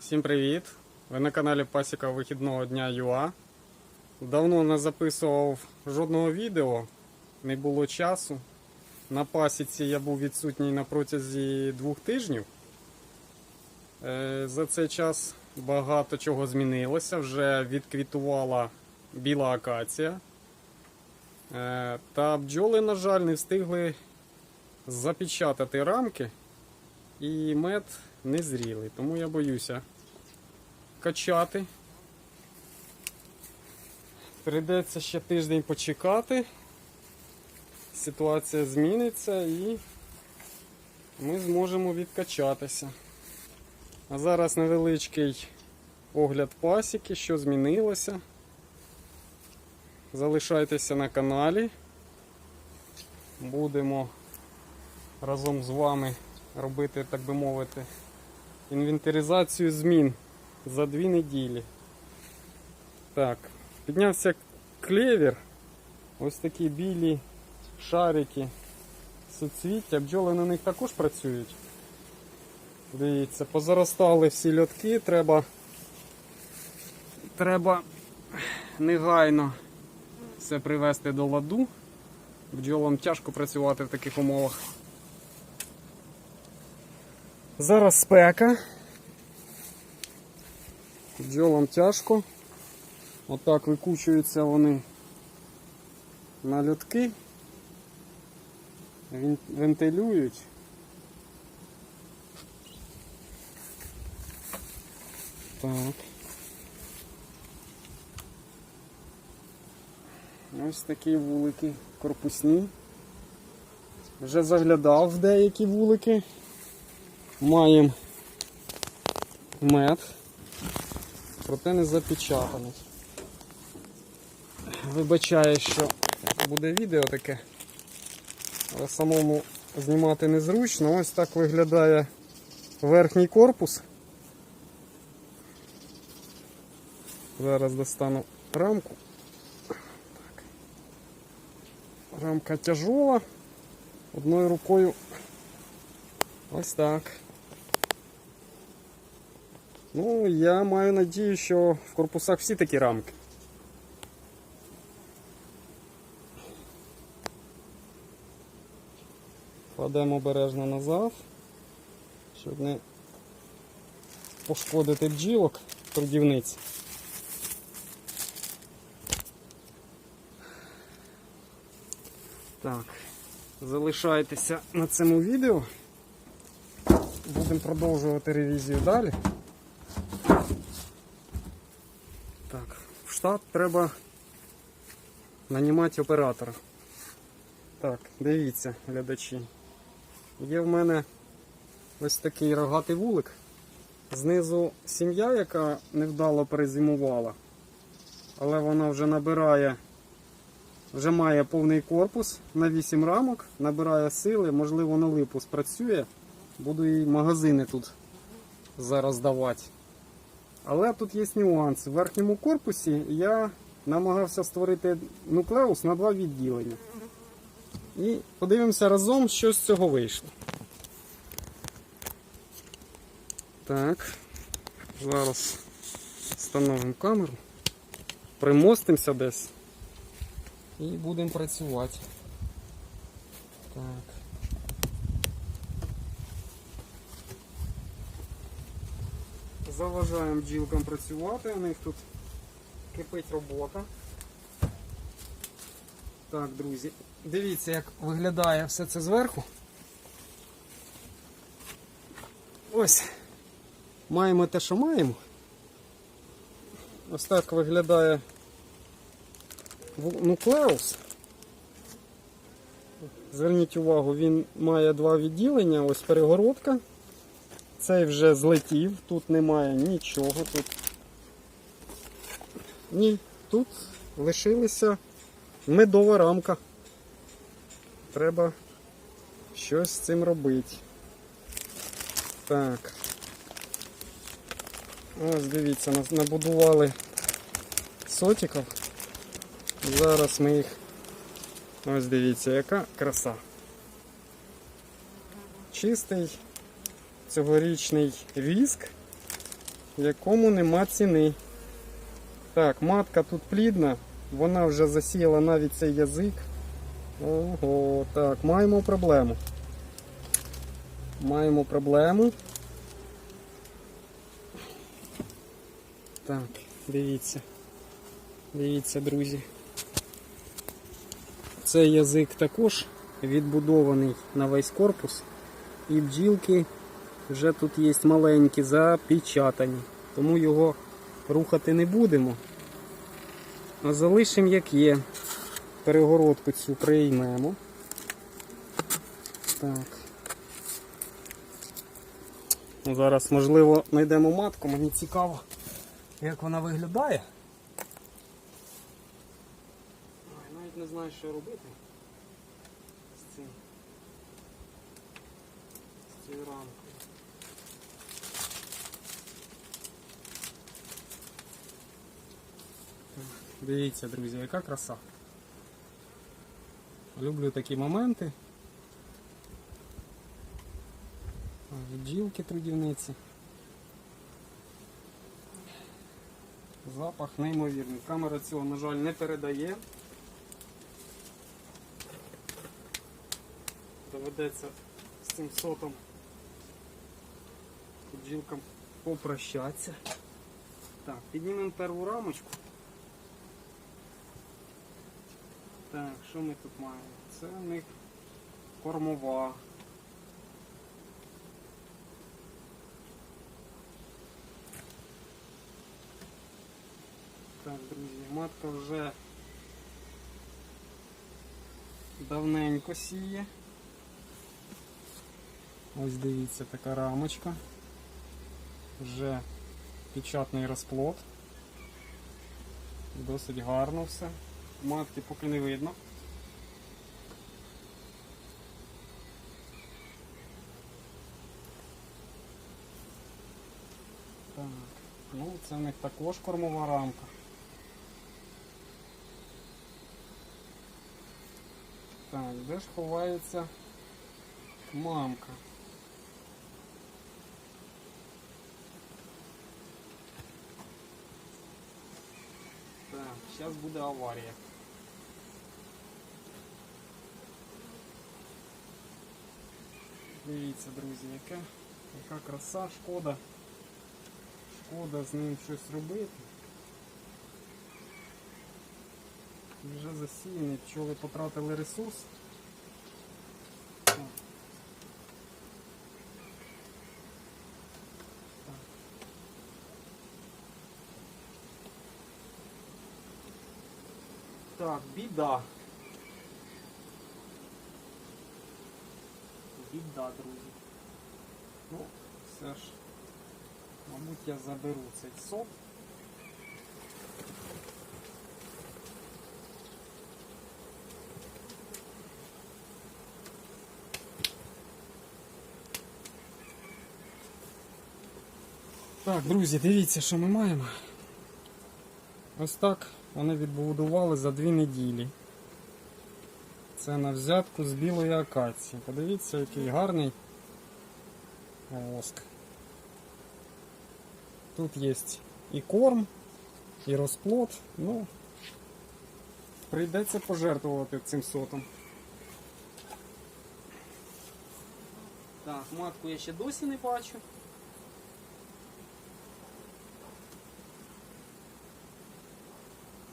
Всім привіт! Ви на каналі Пасіка вихідного дня ЮА. Давно не записував жодного відео, не було часу. На пасіці я був відсутній на протязі двох тижнів. Е, За цей час багато чого змінилося. Вже відквітувала біла акація. Е, Та бджоли, на жаль, не встигли запечатати рамки, і мед не зрілий, тому я боюся качати. Прийдеться ще тиждень почекати. Ситуація зміниться і ми зможемо відкачатися. А зараз невеличкий огляд пасіки, що змінилося. Залишайтеся на каналі. Будемо разом з вами робити, так би мовити, інвентаризацію змін за дві неділі. Так, піднявся клевер. Ось такі білі шарики суцвіття. Бджоли на них також працюють. Дивіться, позаростали всі льотки, треба, треба негайно все привести до ладу. Бджолам тяжко працювати в таких умовах. Зараз спека. Бджолам тяжко. Отак викучуються вони на льотки. Вентилюють. Так. Ось такі вулики корпусні. Вже заглядав в деякі вулики. Маємо мед, проте не запечатаний. Вибачаю, що буде відео таке, але самому знімати незручно. Ось так виглядає верхній корпус. Зараз достану рамку. Так. Рамка тяжова. Одною рукою ось так. Ну, я маю надію, що в корпусах всі такі рамки. Кладемо обережно назад, щоб не пошкодити бджілок трудівниць. Так, залишайтеся на цьому відео. Будемо продовжувати ревізію далі. Так, в штат треба нанімати оператора. Так, дивіться, глядачі. Є в мене ось такий рогатий вулик. Знизу сім'я, яка невдало перезимувала, але вона вже набирає, вже має повний корпус на 8 рамок, набирає сили, можливо, на липу спрацює. Буду їй магазини тут зараз давати. Але тут є нюанс. В верхньому корпусі я намагався створити нуклеус на два відділення. І подивимося разом, що з цього вийшло. Так, зараз встановимо камеру, примостимося десь і будемо працювати. Так. Заважаємо бджілкам працювати, у них тут кипить робота. Так, друзі, дивіться, як виглядає все це зверху. Ось, маємо те, що маємо. Ось так виглядає нуклеус. Зверніть увагу, він має два відділення, ось перегородка. Цей вже злетів, тут немає нічого. Тут... Ні, тут лишилися медова рамка. Треба щось з цим робити. Так. Ось дивіться, нас набудували сотиків. Зараз ми їх. Ось дивіться, яка краса. Чистий цьогорічний віск якому нема ціни. Так, матка тут плідна, вона вже засіяла навіть цей язик. Ого, так, маємо проблему. Маємо проблему. Так, дивіться. Дивіться, друзі. Цей язик також відбудований на весь корпус. І бджілки вже тут є маленькі, запечатані. Тому його рухати не будемо. А залишимо як є. Перегородку цю приймемо. Так. Ну, Зараз, можливо, знайдемо матку, мені цікаво, як вона виглядає. Ой, навіть не знаю, що робити з цим. З цією рамкою. Дивіться, друзі, яка краса. Люблю такі моменти. Бджілки трудівниці. Запах неймовірний. Камера цього, на жаль, не передає. Доведеться з цим сотом бджілкам попрощатися. Так, піднімемо перву рамочку. Так, що ми тут маємо? Це у них кормова. Так, друзі, матка вже давненько сіє. Ось дивіться, така рамочка. Вже печатний розплод. Досить гарно все. Матки поки не видно. Так, ну це в них також кормова рамка. Так, де ж ховається мамка? Так, зараз буде аварія. Дивіться, друзі, яка, яка краса, шкода. Шкода з ним щось робити. Вже засіяний, пчоли потратили ресурс. Так. Біда. Біда, друзі. Ну, все ж, мабуть, я заберу цей сок. Так, друзі, дивіться, що ми маємо. Ось так вони відбудували за дві неділі. Це на взятку з білої акації. Подивіться, який гарний воск. Тут є і корм, і розплод. Ну, прийдеться пожертвувати цим сотом. Так, матку я ще досі не бачу.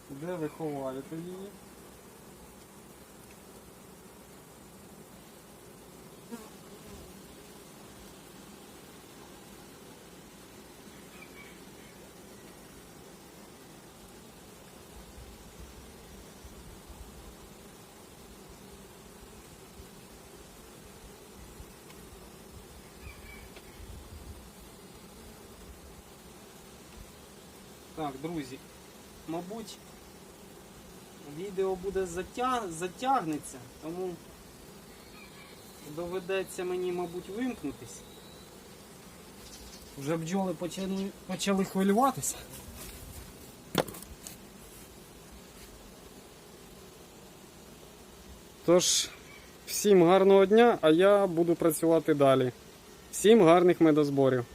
Де ви ховаєте її? Так, друзі, мабуть, відео буде затяг... затягнеться, тому доведеться мені, мабуть, вимкнутися. Вже бджоли почали, почали хвилюватися. Тож, всім гарного дня, а я буду працювати далі. Всім гарних медозборів.